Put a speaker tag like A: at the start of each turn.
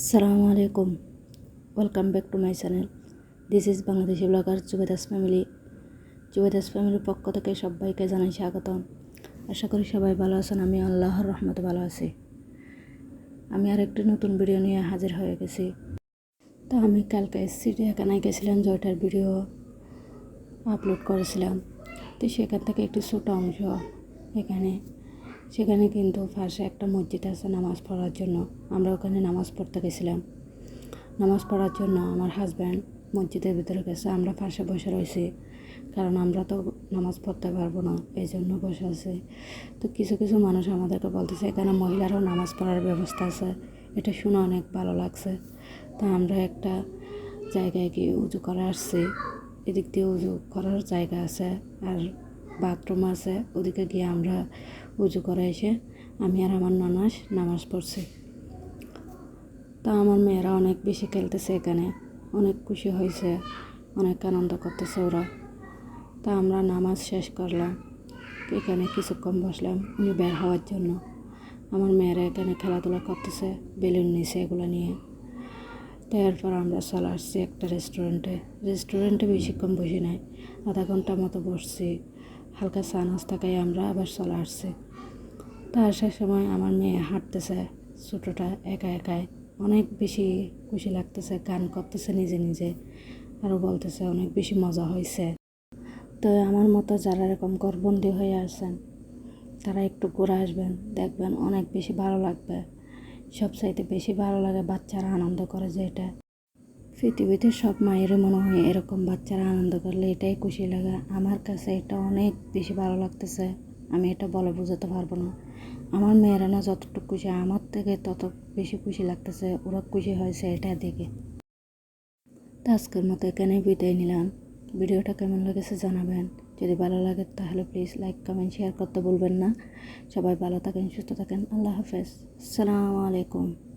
A: আসসালামু আলাইকুম। Welcome back to my channel this is Bangladeshi blogger Zubeda's family Zubeda's ফ্যামিলির পক্ষ থেকে সবাইকে জানাই স্বাগতম। আশা করি সবাই ভালো আছেন, আমি আল্লাহর রহমতে ভালো আছি। আমি আর একটি নতুন ভিডিও নিয়ে হাজির হয়ে গেছি। তো আমি কালকে চিড়িয়াখানায় গেছিলাম, জয়টার ভিডিও আপলোড করেছিলাম। তো সেখান থেকে একটি ছোটো অংশ এখানে সেখানে কিন্তু পাশে একটা মসজিদ আছে নামাজ পড়ার জন্য। আমরা ওখানে নামাজ পড়তে গেছিলাম। নামাজ পড়ার জন্য আমার হাজব্যান্ড মসজিদের ভিতরে গেছে, আমরা পাশে বসে রয়েছি। কারণ আমরা তো নামাজ পড়তে পারব না এই জন্য বসে আছি। তো কিছু কিছু মানুষ আমাদেরকে বলতেছে, এখানে মহিলারাও নামাজ পড়ার ব্যবস্থা আছে। এটা শুনে অনেক ভালো লাগছে। তো আমরা একটা জায়গায় গিয়ে উজু করে আসছি। এদিক দিয়ে উজু করার জায়গা আছে আর বাথরুম আছে। ওদিকে গিয়ে আমরা উজু করে এসে আমি আর আমার নানাস নামাজ পড়ছি। তা আমার মেয়েরা অনেক বেশি খেলতেছে এখানে, অনেক খুশি হয়েছে, অনেক আনন্দ করতেছে ওরা। তা আমরা নামাজ শেষ করলাম, এখানে কিছুক্ষণ বসলাম উনি বের হওয়ার জন্য। আমার মেয়েরা এখানে খেলাধুলা করতেছে, বেলুন নিছে এগুলো নিয়ে। তো এরপর আমরা চলে আসছি একটা রেস্টুরেন্টে রেস্টুরেন্টে বেশিক্ষণ বসি নাই, আধা ঘণ্টা মতো বসছি। হালকা চা থাকায় আমরা আবার চলে আসছি। তা আসার সময় আমার মেয়ে হাঁটতেছে, ছোটোটা একা একাই। অনেক বেশি খুশি লাগতেছে, গান করতেছে নিজে নিজে আরও বলতেছে অনেক বেশি মজা হয়েছে। তো আমার মতো যারা এরকম গর্বন্দি হয়ে আছেন, তারা একটু ঘুরে আসবেন, দেখবেন অনেক বেশি ভালো লাগবে। সব সবচাইতে বেশি ভালো লাগে বাচ্চারা আনন্দ করে যে এটা। পৃথিবীতে সব মায়েরই মনে হয় এরকম বাচ্চারা আনন্দ করলে এটাই খুশি লাগে। আমার কাছে এটা অনেক বেশি ভালো লাগতেছে। আমি এটা বলে বোঝাতে পারব না। আমার মেয়েরা না যতটুকু খুশি, আমার থেকে তত বেশি খুশি লাগতেছে। ওরা খুশি হয়েছে এটা দেখে। তো আজকের মতো এখানেই বিদায় নিলাম। ভিডিওটা কেমন লেগেছে জানাবেন। যদি ভালো লাগে তাহলে প্লিজ লাইক কমেন্ট শেয়ার করতে বলবেন না। সবাই ভালো থাকেন, সুস্থ থাকেন। আল্লাহ হাফেজ। আসসালামু আলাইকুম।